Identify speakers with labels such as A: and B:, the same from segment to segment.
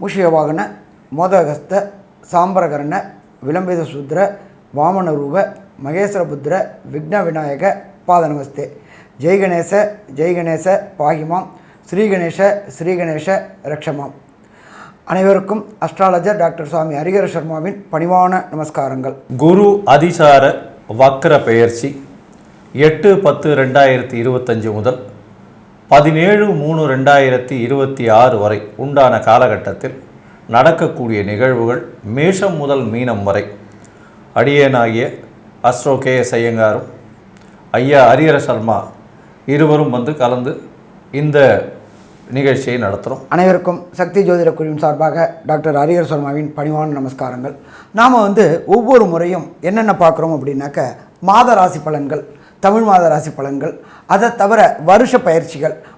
A: புஷியவாகன மோதகஸ்த சாம்பரகரண விளம்பித சுத்ர வாமன ரூப மகேஸ்வரபுத்திர விக்ன விநாயக பாதநமஸ்தே ஜெய்கணேச ஜெய்கணேச பாகிமாம். ஸ்ரீகணேஷ ஸ்ரீகணேஷ ரக்ஷமாம். அனைவருக்கும் அஸ்ட்ராலஜர் டாக்டர் சுவாமி ஹரிகர சர்மாவின் பணிவான நமஸ்காரங்கள்.
B: குரு அதிசார வக்ர பெயர்ச்சி எட்டு பத்து ரெண்டாயிரத்தி இருபத்தஞ்சு முதல் பதினேழு மூணு ரெண்டாயிரத்தி இருபத்தி ஆறு வரை உண்டான காலகட்டத்தில் நடக்கக்கூடிய நிகழ்வுகள் மேஷம் முதல் மீனம் வரை. அடியேனாகிய அஸ்ரோ கே எஸ் ஐயங்காரும் ஐயா ஹரிஹர சர்மா இருவரும் வந்து கலந்து இந்த நிகழ்ச்சியை நடத்துகிறோம்
A: அனைவருக்கும் சக்தி ஜோதிட குழுவின் சார்பாக டாக்டர் ஹரிஹர் சர்மாவின் பணிவான நமஸ்காரங்கள். நாம் வந்து ஒவ்வொரு முறையும் என்னென்ன பார்க்குறோம் அப்படின்னாக்க மாத ராசி பலன்கள் தமிழ் மாத ராசி பலன்கள் அதை தவிர வருஷ பயிற்சிகள்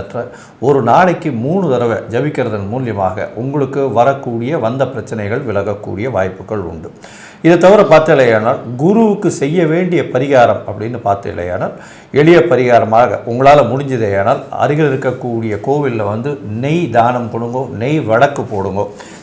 B: மந்திரத்தை ஒரு நாளைக்கு மூணு தடவை ஜபிக்கிறதன் மூலியமாக உங்களுக்கு வரக்கூடிய வந்த பிரச்சனைகள் விலகக்கூடிய வாய்ப்புகள் உண்டு. இதை தவிர பார்த்தலையானால் குருவுக்கு செய்ய வேண்டிய பரிகாரம் அப்படின்னு பார்த்தலையானால் எளிய பரிகாரமாக உங்களால் முடிஞ்சதேயானால் அருகில் இருக்கக்கூடிய கோவிலில் வந்து நெய் தானம் கொடுங்கோ நெய் வழக்கு போடுங்கோ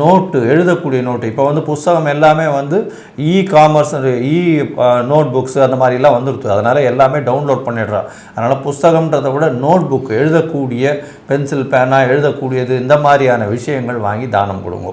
B: நோட்டு எழுதக்கூடிய நோட்டு. இப்போ வந்து புஸ்தகம் எல்லாமே வந்து e commerce e note books அந்த மாதிரிலாம் வந்துருது. அதனால் எல்லாமே டவுன்லோட் பண்ணிடுறான் அதனால் புஸ்தகம்ன்றதை விட நோட் புக் எழுதக்கூடிய பென்சில் பேனா எழுதக்கூடியது இந்த மாதிரியான விஷயங்கள் வாங்கி தானம் கொடுங்க.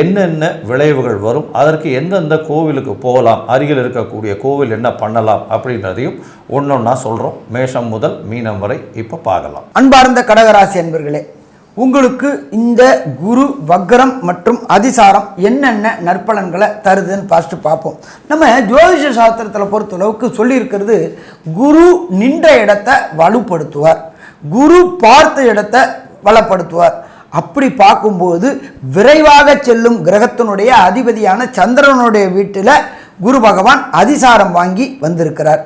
B: என்னென்ன விளைவுகள் வரும் அதற்கு எந்தெந்த கோவிலுக்கு போகலாம் அருகில் இருக்கக்கூடிய கோவில் என்ன பண்ணலாம் அப்படின்றதையும் ஒன்றொன்னா சொல்கிறோம் மேஷம் முதல் மீனம் வரை இப்போ பார்க்கலாம்.
A: அன்பார்ந்த கடகராசி அன்பர்களே உங்களுக்கு இந்த குரு வக்ரம் மற்றும் அதிசாரம் என்னென்ன நற்பலன்களை தருதுன்னு ஃபஸ்ட்டு பார்ப்போம். நம்ம ஜோதிஷ சாஸ்திரத்தில் பொறுத்தளவுக்கு சொல்லியிருக்கிறது குரு நின்ற இடத்தை வலுப்படுத்துவார் குரு பார்த்த இடத்தை வளப்படுத்துவார். அப்படி பார்க்கும்போது விரைவாக செல்லும் கிரகத்தினுடைய அதிபதியான சந்திரனுடைய வீட்டில் குரு பகவான் அதிசாரம் வாங்கி வந்திருக்கிறார்.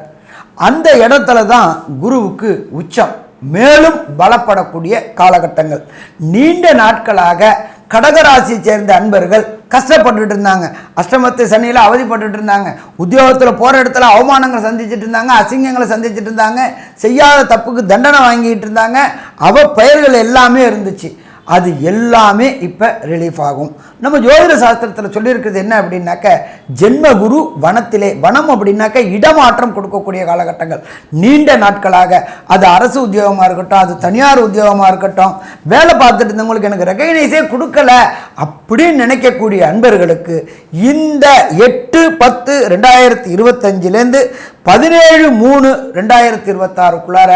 A: அந்த இடத்துல தான் குருவுக்கு உச்சம். மேலும் பலப்படக்கூடிய காலகட்டங்கள். நீண்ட நாட்களாக கடகராசியை சேர்ந்த அன்பர்கள் கஷ்டப்பட்டுட்டு இருந்தாங்க. அஷ்டமத்து சனியில் அவதிப்பட்டுட்டு இருந்தாங்க. உத்தியோகத்தில் போகிற இடத்துல அவமானங்களை சந்திச்சுட்டு இருந்தாங்க அசிங்கங்களை சந்திச்சுட்டு இருந்தாங்க செய்யாத தப்புக்கு தண்டனை வாங்கிட்டு இருந்தாங்க. அவ பெயர்கள் எல்லாமே இருந்துச்சு. அது எல்லாமே இப்போ ரிலீஃப் ஆகும். நம்ம ஜோதிட சாஸ்திரத்தில் சொல்லியிருக்கிறது என்ன அப்படின்னாக்க ஜென்மகுரு வனத்திலே வனம் அப்படின்னாக்க இடமாற்றம் கொடுக்கக்கூடிய காலகட்டங்கள். நீண்ட நாட்களாக அது அரசு உத்தியோகமாக இருக்கட்டும் அது தனியார் உத்தியோகமாக இருக்கட்டும் வேலை பார்த்துட்டு இருந்தவங்களுக்கு எனக்கு ரெகனைஸே கொடுக்கல அப்படின்னு நினைக்கக்கூடிய அன்பர்களுக்கு இந்த எட்டு பத்து ரெண்டாயிரத்தி இருபத்தஞ்சிலேருந்து பதினேழு மூணு ரெண்டாயிரத்தி இருபத்தாறுக்குள்ளார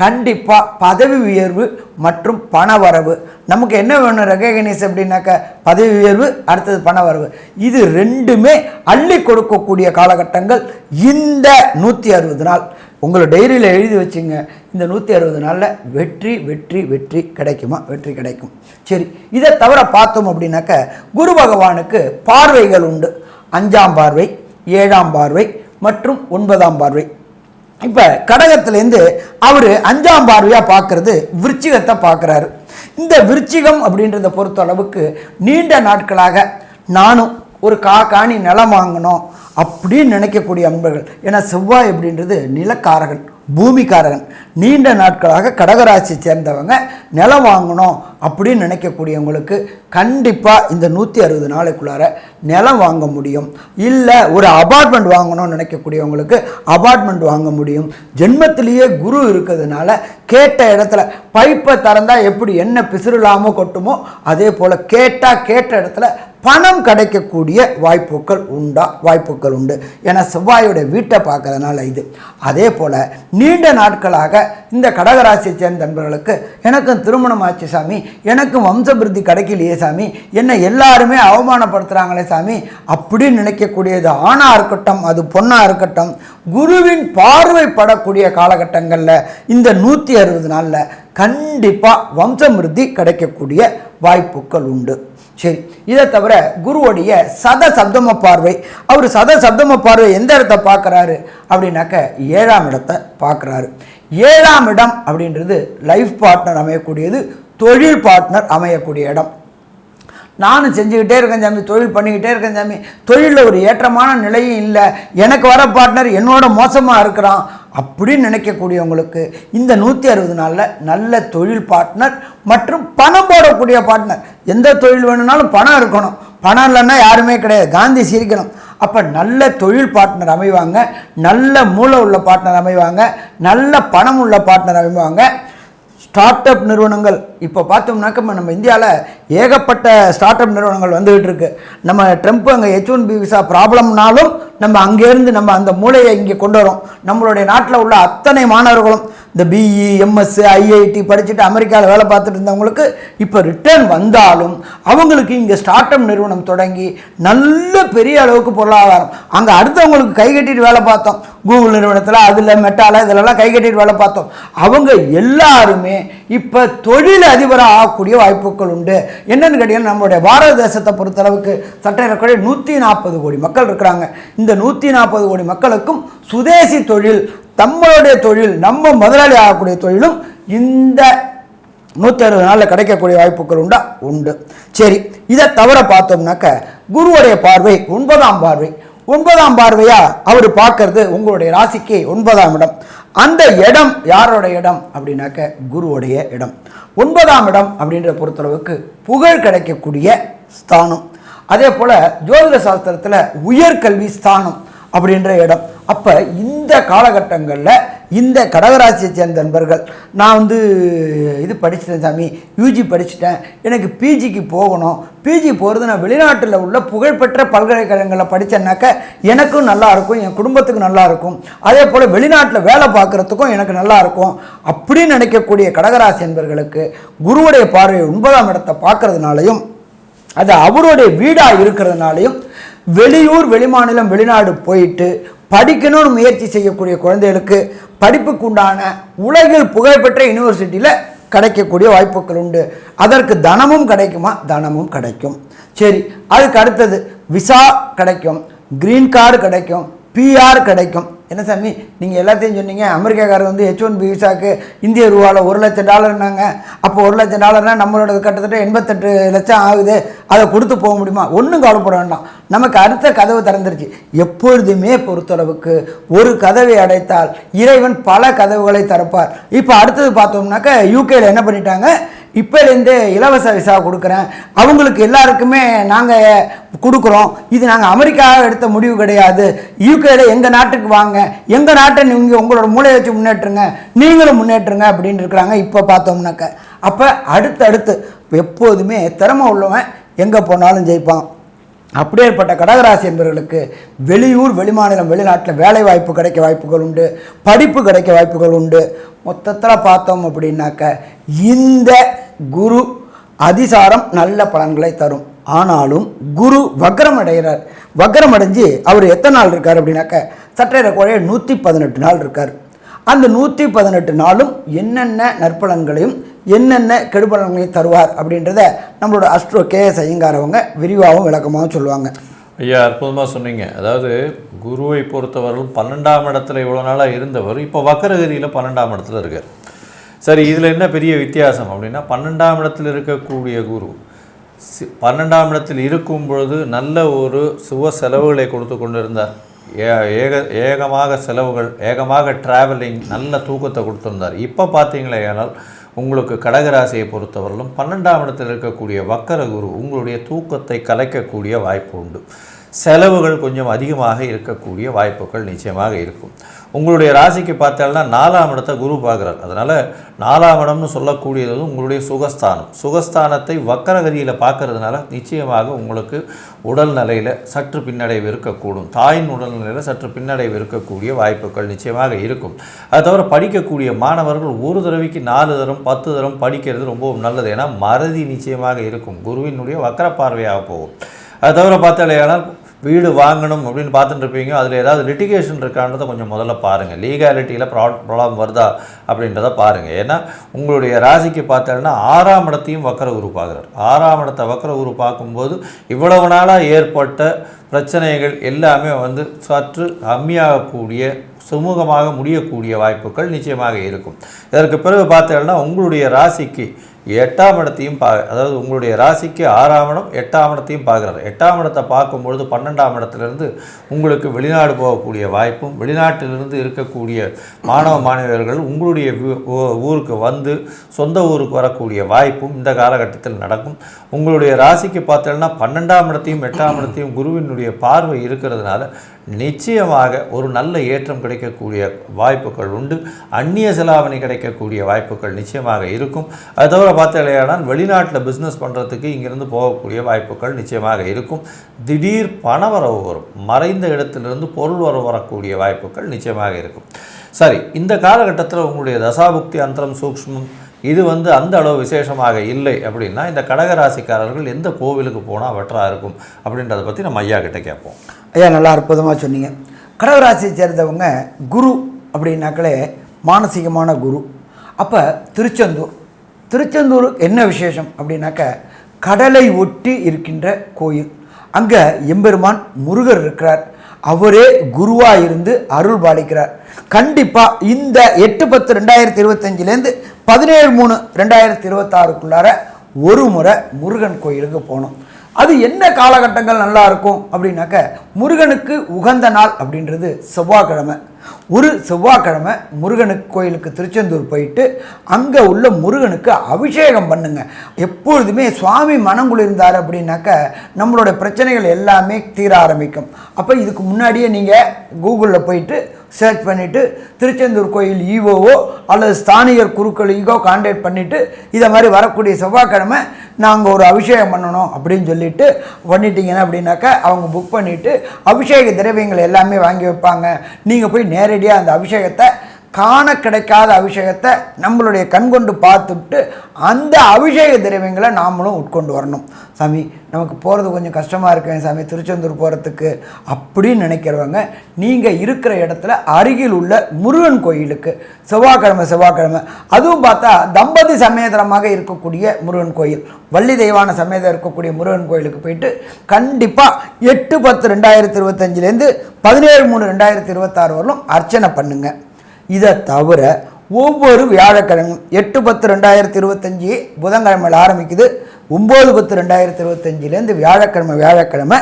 A: கண்டிப்பாக பதவி உயர்வு மற்றும் பண வரவு. நமக்கு என்ன வேணும் ரெகனைஸ் அப்படின்னாக்க பதவி உயர்வு அடுத்தது பண வரவு. இது ரெண்டுமே அள்ளி கொடுக்கக்கூடிய காலகட்டங்கள் இந்த நூற்றி அறுபது நாள். உங்களை டைரியில் எழுதி வச்சுங்க. இந்த நூற்றி அறுபது நாளில் வெற்றி வெற்றி வெற்றி கிடைக்குமா? வெற்றி கிடைக்கும். சரி இதை தவிர பார்த்தோம் அப்படின்னாக்க குரு பகவானுக்கு பார்வைகள் உண்டு. அஞ்சாம் பார்வை ஏழாம் பார்வை மற்றும் ஒன்பதாம் பார்வை. இப்போ கடகத்திலேருந்து அவர் அஞ்சாம் பார்வையாக பார்க்கறது விருச்சிகத்தை பார்க்குறாரு. இந்த விருச்சிகம் அப்படின்றத பொறுத்த அளவுக்கு நீண்ட நாட்களாக நானும் ஒரு கா காணி நிலம் வாங்கணும் அப்படின்னு நினைக்கக்கூடிய அன்பர்கள். ஏன்னா செவ்வாய் அப்படின்றது நிலக்காரகன் பூமிக்காரகன். நீண்ட நாட்களாக கடகராசியை சேர்ந்தவங்க நிலம் வாங்கணும் அப்படின்னு நினைக்கக்கூடியவங்களுக்கு கண்டிப்பாக இந்த நூற்றி அறுபது நாளைக்குள்ளார நிலம் வாங்க முடியும். இல்லை ஒரு அபார்ட்மெண்ட் வாங்கணும்னு நினைக்கக்கூடியவங்களுக்கு அபார்ட்மெண்ட் வாங்க முடியும். ஜென்மத்திலேயே குரு இருக்கிறதுனால கேட்ட இடத்துல பைப்பை திறந்தால் எப்படி என்ன பிசுறுலாமோ கொட்டுமோ அதே போல் கேட்டால் கேட்ட இடத்துல பணம் கிடைக்கக்கூடிய வாய்ப்புகள் உண்டா? வாய்ப்புகள் உண்டு. ஏன்னா செவ்வாயோட வீட்டை பார்க்கறதுனால இது. அதே போல் நீண்ட நாட்களாக இந்த கடகராசியை சேர்ந்த நண்பர்களுக்கு எனக்கும் திருமணம் ஆச்சு சாமி. எனக்கும் வம்சபிருத்தி கிடைக்கலையே சாமி. என்னை எல்லாருமே அவமானப்படுத்துகிறாங்களே சாமி. அப்படின்னு நினைக்கக்கூடியது ஆணாக இருக்கட்டும் அது பொண்ணாக இருக்கட்டும் குருவின் பார்வைப்படக்கூடிய காலகட்டங்களில் இந்த நூற்றி அறுபது நாளில் கண்டிப்பாக வம்சமிருத்தி கிடைக்கக்கூடிய வாய்ப்புகள் உண்டு. சரி இதை தவிர குருவுடைய சத சப்தம பார்வை அவர் சத சப்தம பார்வை எந்த இடத்த பார்க்குறாரு? அப்படின்னாக்க ஏழாம் இடத்தை பார்க்குறாரு. ஏழாம் இடம் அப்படின்றது லைஃப் பார்ட்னர் அமையக்கூடியது தொழில் பார்ட்னர் அமையக்கூடிய இடம். நானும் செஞ்சுக்கிட்டே இருக்கேன் சாமி தொழில் பண்ணிக்கிட்டே இருக்கேன் சாமி. தொழிலில் ஒரு ஏற்றமான நிலையும் இல்லை. எனக்கு வர பார்ட்னர் என்னோட மோசமாக இருக்கிறான் அப்படின்னு நினைக்கக்கூடியவங்களுக்கு இந்த நூற்றி அறுபது நாளில் நல்ல தொழில் பார்ட்னர் மற்றும் பணம் போடக்கூடிய பார்ட்னர் எந்த தொழில் வேணும்னாலும் பணம் இருக்கணும். பணம் இல்லைன்னா யாருமே கிடையாது. காந்தி சிரிக்கணும். அப்போ நல்ல தொழில் பார்ட்னர் அமைவாங்க. நல்ல மூளை உள்ள பார்ட்னர் அமைவாங்க. நல்ல பணம் உள்ள பார்ட்னர் அமைவாங்க. ஸ்டார்ட் அப் நிறுவனங்கள். இப்போ பார்த்தோம்னாக்க நம்ம- நம்ம இந்தியாவில் ஏகப்பட்ட ஸ்டார்ட் அப் நிறுவனங்கள் வந்துகிட்டு இருக்கு. நம்ம ட்ரம்ப் அங்கே ஹெச் ஒன் பி விசா ப்ராப்ளம்னாலும் நம்ம அங்கேருந்து நம்ம அந்த மூளையை இங்கே கொண்டு வரோம். நம்மளுடைய நாட்டில் உள்ள அத்தனை மாணவர்களும் இந்த பிஇ எம்எஸ்ஸு ஐஐடி படிச்சுட்டு அமெரிக்காவில் வேலை பார்த்துட்டு இருந்தவங்களுக்கு இப்போ ரிட்டர்ன் வந்தாலும் அவங்களுக்கு இங்கே ஸ்டார்ட் அப் நிறுவனம் தொடங்கி நல்ல பெரிய அளவுக்கு பொருளாதாரம். அங்கே அடுத்தவங்களுக்கு கை கட்டிட்டு வேலை பார்த்தோம். கூகுள் நிறுவனத்தில் அதில் மெட்டால இதிலெல்லாம் கை கட்டிட்டு வேலை பார்த்தோம். அவங்க எல்லாருமே இப்போ தொழில் அதிபராக ஆகக்கூடிய வாய்ப்புகள் உண்டு. என்னென்னு கேட்டீங்கன்னா நம்மளுடைய பாரத தேசத்தை பொறுத்தளவுக்கு சட்டேறக்குறைய நூற்றி நாற்பது கோடி மக்கள் இருக்கிறாங்க. இந்த நூற்றி நாற்பது கோடி மக்களுக்கும் சுதேசி தொழில் நம்மளுடைய தொழில் நம்ம முதலாளி ஆகக்கூடிய தொழிலும் இந்த நூற்றி அறுபது நாளில் கிடைக்கக்கூடிய வாய்ப்புகள் உண்டா? உண்டு. சரி இதை தவிர பார்த்தோம்னாக்க குருவுடைய பார்வை ஒன்பதாம் பார்வை. ஒன்பதாம் பார்வையா? அவர் பார்க்கறது உங்களுடைய ராசிக்கு ஒன்பதாம் இடம். அந்த இடம் யாரோட இடம் அப்படின்னாக்க குருவுடைய இடம். ஒன்பதாம் இடம் அப்படின்ற பொறுத்தளவுக்கு புகழ் கிடைக்கக்கூடிய ஸ்தானம். அதே போல் ஜோதிட சாஸ்திரத்தில் உயர்கல்வி ஸ்தானம் அப்படின்ற இடம். அப்போ இந்த காலகட்டங்களில் இந்த கடகராசியை சேர்ந்த நண்பர்கள் நான் வந்து இது படிச்சிட்டேன் சாமி யூஜி படிச்சிட்டேன் எனக்கு பிஜிக்கு போகணும். பிஜி போகிறது நான் வெளிநாட்டில் உள்ள புகழ்பெற்ற பல்கலைக்கழகங்களில் படித்தேன்னாக்க எனக்கும் நல்லா இருக்கும் என் குடும்பத்துக்கும் நல்லாயிருக்கும் அதே போல் வெளிநாட்டில் வேலை பார்க்குறதுக்கும் எனக்கு நல்லாயிருக்கும் அப்படின்னு நினைக்கக்கூடிய கடகராசி என்பர்களுக்கு குருவுடைய பார்வை ஒன்பதாம் இடத்தை பார்க்கறதுனாலையும் அது அவருடைய வீடாக இருக்கிறதுனாலையும் வெளியூர் வெளிமாநிலம் வெளிநாடு போயிட்டு படிக்கணும்னு முயற்சி செய்யக்கூடிய குழந்தைகளுக்கு படிப்புக்கு உண்டான உலகில் புகழ்பெற்ற யூனிவர்சிட்டியில் கிடைக்கக்கூடிய வாய்ப்புகள் உண்டு. அதற்கு தனமும் கிடைக்குமா? தனமும் கிடைக்கும். சரி அதுக்கு அடுத்தது விசா கிடைக்கும் க்ரீன் கார்டு கிடைக்கும் பிஆர் கிடைக்கும். என்ன சாமி? நீங்கள் எல்லாத்தையும் சொன்னீங்க. அமெரிக்காக்காரர் வந்து ஹெச் ஒன் பி விசாக்கு இந்திய ரூபாவில் ஒரு லட்சம் டாலர்னாங்க. அப்போ ஒரு லட்சம் டாலர்னா நம்மளோட கிட்டத்தட்ட எண்பத்தெட்டு லட்சம் ஆகுது. அதை கொடுத்து போக முடியுமா? ஒன்றும் கவலைப்பட வேண்டாம். நமக்கு அடுத்த கதவு திறந்துருச்சு. எப்பொழுதுமே பொறுத்தளவுக்கு ஒரு கதவை அடைத்தால் இறைவன் பல கதவுகளை திறப்பார். இப்போ அடுத்தது பார்த்தோம்னாக்க யூகேயில் என்ன பண்ணிட்டாங்க? இப்போலேருந்து இலவச விசா கொடுக்குறேன். அவங்களுக்கு எல்லாருக்குமே நாங்கள் கொடுக்குறோம். இது நாங்கள் அமெரிக்காவை எடுத்த முடிவு கிடையாது. யூகேல எங்கள் நாட்டுக்கு வாங்க எங்கள் நாட்டை நீங்கள் உங்களோட மூளை வச்சு முன்னேற்றுங்க நீங்களும் முன்னேற்றுங்க அப்படின்னு இருக்கிறாங்க இப்போ பார்த்தோம்னாக்க. அப்போ அடுத்தடுத்து எப்போதுமே திறமை உள்ளவன் எங்கே போனாலும் ஜெயிப்பான். அப்படியேற்பட்ட கடகராசி என்பவர்களுக்கு வெளியூர் வெளிமாநிலம் வெளிநாட்டில் வேலை வாய்ப்பு கிடைக்க வாய்ப்புகள் உண்டு படிப்பு கிடைக்க வாய்ப்புகள் உண்டு. மொத்தத்தில் பார்த்தோம் அப்படின்னாக்க இந்த குரு அதிசாரம் நல்ல பலன்களை தரும். ஆனாலும் குரு வக்ரம் அடைகிறார். வக்ரம் அடைஞ்சு அவர் எத்தனை நாள் இருக்கார் அப்படின்னாக்க சற்றேற குழைய நூற்றி பதினெட்டு நாள் இருக்கார். அந்த நூற்றி பதினெட்டு நாளும் என்னென்ன நற்பலன்களையும் என்னென்ன கெடுபலன்களையும் தருவார் அப்படின்றத நம்மளோட அஸ்ட்ரோ கேஎஸ் ஐயங்காரவங்க விரிவாகவும் விளக்கமாகவும் சொல்லுவாங்க.
B: ஐயா அற்புதமாக சொன்னீங்க. அதாவது குருவை பொறுத்தவரையும் பன்னெண்டாம் இடத்துல இவ்வளோ நாளாக இருந்தவர் இப்போ வக்கரகிரியில் பன்னெண்டாம் இடத்துல இருக்கார். சரி இதில் என்ன பெரிய வித்தியாசம் அப்படின்னா பன்னெண்டாம் இடத்தில் இருக்கக்கூடிய குரு சி- பன்னெண்டாம் இடத்தில் இருக்கும் பொழுது நல்ல ஒரு சுவ செலவுகளை கொடுத்து கொண்டிருந்தார். ஏ- ஏக ஏகமாக செலவுகள் ஏகமாக டிராவலிங் நல்ல தூக்கத்தை கொடுத்துருந்தார். இப்போ பார்த்தீங்களே ஆனால் உங்களுக்கு கடகராசியை பொறுத்தவரையிலும் பன்னெண்டாம் இடத்தில் இருக்கக்கூடிய வக்கர குரு உங்களுடைய தூக்கத்தை கலைக்கக்கூடிய வாய்ப்பு உண்டு. செலவுகள் கொஞ்சம் அதிகமாக இருக்கக்கூடிய வாய்ப்புகள் நிச்சயமாக இருக்கும். உங்களுடைய ராசிக்கு பார்த்தால்னா நாலாம் இடத்தை குரு பார்க்குறார். அதனால் நாலாம் இடம்னு சொல்லக்கூடியது வந்து உங்களுடைய சுகஸ்தானம். சுகஸ்தானத்தை வக்கரகதியில் பார்க்கறதுனால நிச்சயமாக உங்களுக்கு உடல் நிலையில் சற்று பின்னடைவு இருக்கக்கூடும். தாயின் உடல் நிலையில் சற்று பின்னடைவு இருக்கக்கூடிய வாய்ப்புகள் நிச்சயமாக இருக்கும். அது தவிர படிக்கக்கூடிய மாணவர்கள் ஒரு தடவைக்கு நாலு தரம் பத்து தரம் படிக்கிறது ரொம்பவும் நல்லது. ஏன்னா மறதி நிச்சயமாக இருக்கும். குருவினுடைய வக்கர பார்வையாக போகும். அது தவிர பார்த்தாலேயானால் வீடு வாங்கணும் அப்படின்னு பார்த்துட்டு இருப்பீங்க அதில் ஏதாவது லிட்டிகேஷன் இருக்கான்றதை கொஞ்சம் முதல்ல பாருங்கள் லீகாலிட்டியில் ப்ராப்ளம் வருதா அப்படின்றத பாருங்கள் ஏன்னா உங்களுடைய ராசிக்கு பார்த்தீங்கன்னா ஆறாம் இடத்தையும் வக்கர குரு பார்க்குறார். ஆறாம் இடத்தை வக்கர குரு பார்க்கும்போது இவ்வளவு நாளாக ஏற்பட்ட பிரச்சனைகள் எல்லாமே வந்து சற்று கம்மியாகக்கூடிய சுமூகமாக முடியக்கூடிய வாய்ப்புகள் நிச்சயமாக இருக்கும். இதற்கு பிறகு பார்த்தீங்கன்னா உங்களுடைய ராசிக்கு எட்டாம் இடத்தையும் பா அதாவது உங்களுடைய ராசிக்கு ஆறாம் இடம் எட்டாம் இடத்தையும் பார்க்குறாரு. எட்டாம் இடத்தை பார்க்கும்பொழுது பன்னெண்டாம் இடத்துலேருந்து உங்களுக்கு வெளிநாடு போகக்கூடிய வாய்ப்பும் வெளிநாட்டிலிருந்து இருக்கக்கூடிய மாணவ மாணவியர்கள் உங்களுடைய ஊருக்கு வந்து சொந்த ஊருக்கு வரக்கூடிய வாய்ப்பும் இந்த காலகட்டத்தில் நடக்கும். உங்களுடைய ராசிக்கு பார்த்தோன்னா பன்னெண்டாம் இடத்தையும் எட்டாம் இடத்தையும் குருவினுடைய பார்வை இருக்கிறதுனால நிச்சயமாக ஒரு நல்ல ஏற்றம் கிடைக்கக்கூடிய வாய்ப்புகள் உண்டு. அந்நிய செலாவணி கிடைக்கக்கூடிய வாய்ப்புகள் நிச்சயமாக இருக்கும். அது தவிர பார்த்தாலேயானால் வெளிநாட்டில் பிஸ்னஸ் பண்ணுறதுக்கு இங்கிருந்து போகக்கூடிய வாய்ப்புகள் நிச்சயமாக இருக்கும். திடீர் பணவரவு வரும். மறைந்த இடத்திலிருந்து பொருள் வரவு வரக்கூடிய வாய்ப்புகள் நிச்சயமாக இருக்கும். சரி இந்த காலகட்டத்தில் உங்களுடைய தசாபுக்தி அந்தரம் சூக்ஷ்மம் இது வந்து அந்த அளவு விசேஷமாக இல்லை அப்படின்னா இந்த கடகராசிக்காரர்கள் எந்த கோவிலுக்கு போனால் வெற்றாக இருக்கும் அப்படின்றத பற்றி நம்ம ஐயா கிட்ட கேட்போம்.
A: ஐயா நல்லா அற்புதமாக சொன்னீங்க. கடகராசியை சேர்ந்தவங்க குரு அப்படின்னாக்களே மானசீகமான குரு. அப்போ திருச்செந்தூர். திருச்செந்தூர் என்ன விசேஷம் அப்படின்னாக்க கடலை ஒட்டி இருக்கின்ற கோயில். அங்கே எம்பெருமான் முருகர் இருக்கிறார். அவரே குருவாக இருந்து அருள் பாலிக்கிறார். கண்டிப்பாக இந்த எட்டு பத்து ரெண்டாயிரத்தி இருபத்தஞ்சிலேருந்து பதினேழு மூணு ரெண்டாயிரத்தி இருபத்தாறுக்குள்ளார ஒரு முறை முருகன் கோயிலுக்கு போகணும். அது என்ன காலகட்டங்கள் நல்லா இருக்கும் அப்படின்னாக்க முருகனுக்கு உகந்த நாள் அப்படின்றது செவ்வாய்க்கிழமை. ஒரு செவ்வாய்க்கிழமை முருகனுக்கு கோயிலுக்கு திருச்செந்தூர் போயிட்டு அங்கே உள்ள முருகனுக்கு அபிஷேகம் பண்ணுங்க. எப்பொழுதுமே சுவாமி மனம் இருந்தார் அப்படின்னாக்க நம்மளோட பிரச்சனைகள் எல்லாமே தீர ஆரம்பிக்கும். அப்போ இதுக்கு முன்னாடியே நீங்கள் கூகுளில் போயிட்டு சர்ச் பண்ணிவிட்டு திருச்செந்தூர் கோயில் ஈவோவோ அல்லது ஸ்தானிகர் குருக்கள் ஈகோ கான்டாக்ட் பண்ணிவிட்டு இதை மாதிரி வரக்கூடிய செவ்வாய்க்கிழமை நாங்கள் ஒரு அபிஷேகம் பண்ணணும் அப்படின்னு சொல்லிட்டு பண்ணிட்டீங்கன்னா அப்படின்னாக்கா அவங்க புக் பண்ணிவிட்டு அபிஷேக திரவியங்கள் எல்லாமே வாங்கி வைப்பாங்க. நீங்கள் போய் நேரடியாக அந்த அபிஷேகத்தை காண கிடைக்காத அபிஷேகத்தை நம்மளுடைய கண்கொண்டு பார்த்துட்டு அந்த அபிஷேக திரவியங்களை நாமளும் உட்கொண்டு வரணும். சாமி நமக்கு போகிறது கொஞ்சம் கஷ்டமாக இருக்கேன் சாமி திருச்செந்தூர் போகிறதுக்கு அப்படின்னு நினைக்கிறவங்க நீங்கள் இருக்கிற இடத்துல அருகில் உள்ள முருகன் கோயிலுக்கு செவ்வாய்க்கிழமை செவ்வாய்க்கிழமை அதுவும் பார்த்தா தம்பதி சமேதரமாக இருக்கக்கூடிய முருகன் கோயில் வள்ளி தெய்வான சமேதம் இருக்கக்கூடிய முருகன் கோயிலுக்கு போயிட்டு கண்டிப்பாக எட்டு பத்து ரெண்டாயிரத்தி இருபத்தஞ்சிலேருந்து பதினேழு மூணு ரெண்டாயிரத்தி இருபத்தாறு வரலும் அர்ச்சனை பண்ணுங்கள் இதை தவிர ஒவ்வொரு வியாழக்கிழமையும் எட்டு பத்து ரெண்டாயிரத்தி இருபத்தஞ்சி புதன்கிழமையில் ஆரம்பிக்குது. ஒம்பது பத்து ரெண்டாயிரத்தி இருபத்தஞ்சிலேருந்து வியாழக்கிழமை வியாழக்கிழமை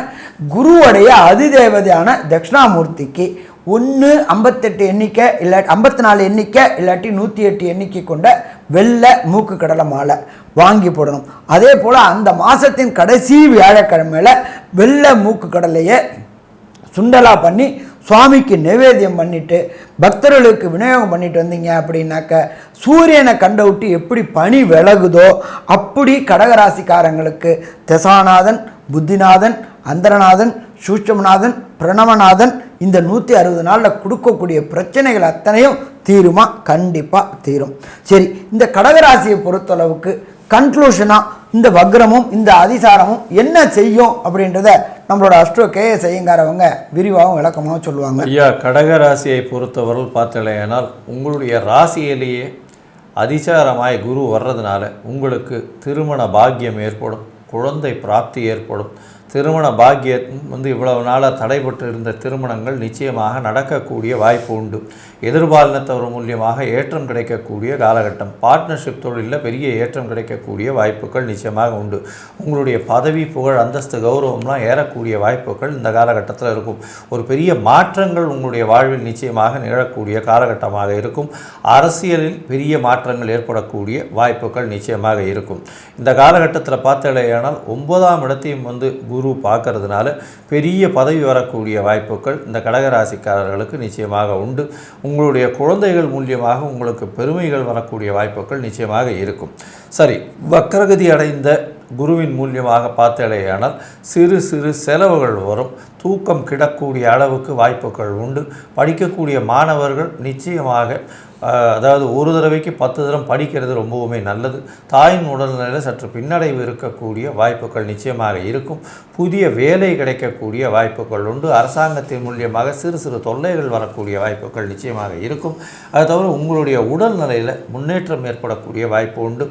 A: குருவுடைய அதிதேவதையான தட்சிணாமூர்த்திக்கு ஒன்று ஐம்பத்தெட்டு எண்ணிக்கை இல்லை ஐம்பத்தி நாலு எண்ணிக்கை இல்லாட்டி நூற்றி எட்டு எண்ணிக்கை கொண்ட வெள்ளை மூக்கு கடலை மாலை வாங்கி போடணும். அதே போல் அந்த மாதத்தின் கடைசி வியாழக்கிழமையில வெள்ளை மூக்கு கடலையை சுண்டலா பண்ணி சுவாமிக்கு நிவேத்தியம் பண்ணிட்டு பக்தர்களுக்கு விநியோகம் பண்ணிட்டு வந்தீங்க அப்படின்னாக்க சூரியனை கண்ட விட்டு எப்படி பனி விலகுதோ அப்படி கடகராசிக்காரங்களுக்கு தெசாநாதன் புத்திநாதன் அந்தரநாதன் சூட்சமநாதன் பிரணவநாதன் இந்த நூற்றி அறுபது நாளில் கொடுக்கக்கூடிய பிரச்சனைகள் அத்தனையும் தீருமா? கண்டிப்பாக தீரும். சரி இந்த கடகராசியை பொறுத்தளவுக்கு கன்க்ளூஷனாக இந்த வக்ரமும் இந்த அதிசாரமும் என்ன செய்யும் அப்படின்றத நம்மளோட அஸ்ட்ரோ கே ஐயங்காரவங்க விரிவாகவும் விளக்கமாகவும் சொல்லுவாங்க.
B: ஐயா கடக ராசியை பொறுத்தவரை பார்த்தலையானால் உங்களுடைய ராசியிலேயே அதிசாரமாய் குரு வர்றதுனால உங்களுக்கு திருமண பாக்கியம் ஏற்படும் குழந்தை பிராப்தி ஏற்படும். திருமண பாக்கியம் வந்து இவ்வளவு நாளாக தடைபட்டு இருந்த திருமணங்கள் நிச்சயமாக நடக்கக்கூடிய வாய்ப்பு உண்டு. எதிர்பாலினத்தவர் மூலியமாக ஏற்றம் கிடைக்கக்கூடிய காலகட்டம். பார்ட்னர்ஷிப் தொழிலில் பெரிய ஏற்றம் கிடைக்கக்கூடிய வாய்ப்புகள் நிச்சயமாக உண்டு. உங்களுடைய பதவி புகழ் அந்தஸ்து கௌரவம்லாம் ஏறக்கூடிய வாய்ப்புகள் இந்த காலகட்டத்தில் இருக்கும். ஒரு பெரிய மாற்றங்கள் உங்களுடைய வாழ்வில் நிச்சயமாக நிகழக்கூடிய காலகட்டமாக இருக்கும். அரசியலில் பெரிய மாற்றங்கள் ஏற்படக்கூடிய வாய்ப்புகள் நிச்சயமாக இருக்கும். இந்த காலகட்டத்தில் பார்த்தலையானால் ஒன்பதாம் இடத்தையும் வந்து குரு பார்க்கறதுனால பெரிய பதவி வரக்கூடிய வாய்ப்புகள் இந்த கடகராசிக்காரர்களுக்கு நிச்சயமாக உண்டு. உங்களுடைய குழந்தைகள் மூலியமாக உங்களுக்கு பெருமைகள் வரக்கூடிய வாய்ப்புகள் நிச்சயமாக இருக்கும். சரி வக்கரகதி அடைந்த குருவின் மூலியமாக பார்த்தடையானால் சிறு சிறு செலவுகள் வரும். தூக்கம் கிடக்கூடிய அளவுக்கு வாய்ப்புகள் உண்டு. படிக்கக்கூடிய மாணவர்கள் நிச்சயமாக அதாவது ஒரு தடவைக்கு பத்து தரம் படிக்கிறது ரொம்பவுமே நல்லது. தாயின் உடல்நிலையில் சற்று பின்னடைவு இருக்கக்கூடிய வாய்ப்புகள் நிச்சயமாக இருக்கும். புதிய வேலை கிடைக்கக்கூடிய வாய்ப்புகள் உண்டு. அரசாங்கத்தின் மூலியமாக சிறு சிறு தொல்லைகள் வரக்கூடிய வாய்ப்புகள் நிச்சயமாக இருக்கும். அது தவிர உங்களுடைய உடல்நிலையில் முன்னேற்றம் ஏற்படக்கூடிய வாய்ப்பு உண்டு.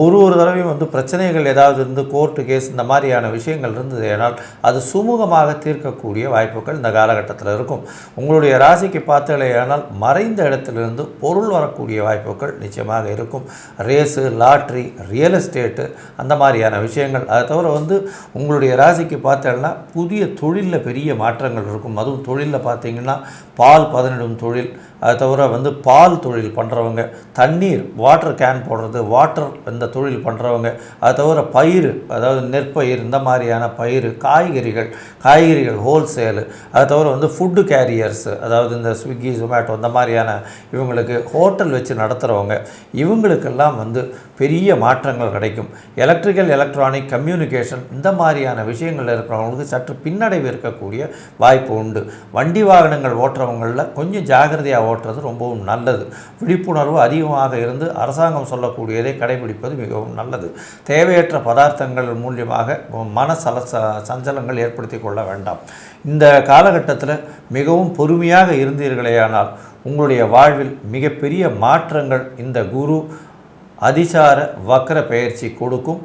B: ஒரு ஒரு தடவையும் வந்து பிரச்சனைகள் ஏதாவது இருந்து கோர்ட்டு கேஸ் இந்த மாதிரியான விஷயங்கள் இருந்தது ஏனால் அது சுமூகமாக தீர்க்கக்கூடிய வாய்ப்புகள் இந்த காலகட்டத்தில் இருக்கும். உங்களுடைய ராசிக்கு பார்த்தலையானால் மறைந்த இடத்திலிருந்து பொருள் வரக்கூடிய வாய்ப்புகள் நிச்சயமாக இருக்கும். ரேஸு லாட்ரி ரியல் எஸ்டேட்டு அந்த மாதிரியான விஷயங்கள். அதை தவிர வந்து உங்களுடைய ராசிக்கு பார்த்தோம்னா புதிய தொழிலில் பெரிய மாற்றங்கள் இருக்கும். அதுவும் தொழிலில் பார்த்தீங்கன்னா பால் பதனிடும் தொழில் அதை தவிர வந்து பால் தொழில் பண்ணுறவங்க தண்ணீர் வாட்டர் கேன் போடுறது வாட்டர் இந்த தொழில் பண்ணுறவங்க அதை தவிர பயிர் அதாவது நெற்பயிர் இந்த மாதிரியான பயிர் காய்கறிகள் காய்கறிகள் ஹோல்சேலு அதை தவிர வந்து ஃபுட்டு கேரியர்ஸ் அதாவது இந்த ஸ்விக்கி ஜொமேட்டோ இந்த மாதிரியான இவங்களுக்கு ஹோட்டல் வச்சு நடத்துகிறவங்க இவங்களுக்கெல்லாம் வந்து பெரிய மாற்றங்கள் கிடைக்கும். எலக்ட்ரிக்கல் எலக்ட்ரானிக் கம்யூனிகேஷன் இந்த மாதிரியான விஷயங்கள் இருக்கிறவங்களுக்கு சற்று பின்னடைவு இருக்கக்கூடிய வாய்ப்பு உண்டு. வண்டி வாகனங்கள் ஓட்டுறவங்களில் கொஞ்சம் ஜாகிரதையாக ஓட்டுறது ரொம்பவும் நல்லது. விழிப்புணர்வு அதிகமாக இருந்து அரசாங்கம் சொல்லக்கூடியதை கடைபிடிப்பது மிகவும் நல்லது. தேவையற்ற பதார்த்தங்கள் மூலியமாக மன சல சஞ்சலங்கள் ஏற்படுத்தி கொள்ள வேண்டாம். இந்த காலகட்டத்தில் மிகவும் பொறுமையாக இருந்தீர்களேயானால் உங்களுடைய வாழ்வில் மிகப்பெரிய மாற்றங்கள் இந்த குரு அதிசார வக்கர பெயர்ச்சி கொடுக்கும்.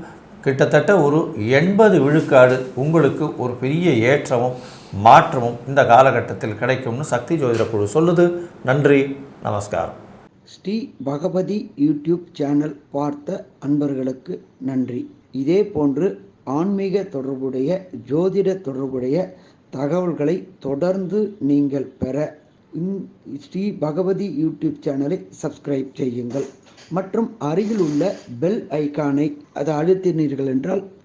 B: கிட்டத்தட்ட ஒரு எண்பது விழுக்காடு உங்களுக்கு ஒரு பெரிய ஏற்றமும் மாற்றமும் இந்த காலகட்டத்தில் கிடைக்கும்னு சக்தி ஜோதிட குழு சொல்லுது. நன்றி நமஸ்காரம்.
A: ஸ்ரீ பகவதி யூடியூப் சேனல் பார்த்த அன்பர்களுக்கு நன்றி. இதே போன்று ஆன்மீக தொடர்புடைய ஜோதிட தொடர்புடைய தகவல்களை தொடர்ந்து நீங்கள் பெற ஸ்ரீ பகவதி யூடியூப் சேனலை சப்ஸ்கிரைப் செய்யுங்கள். மற்றும் அருகில் உள்ள பெல் ஐக்கானை அதை அழுத்தினீர்கள் என்றால்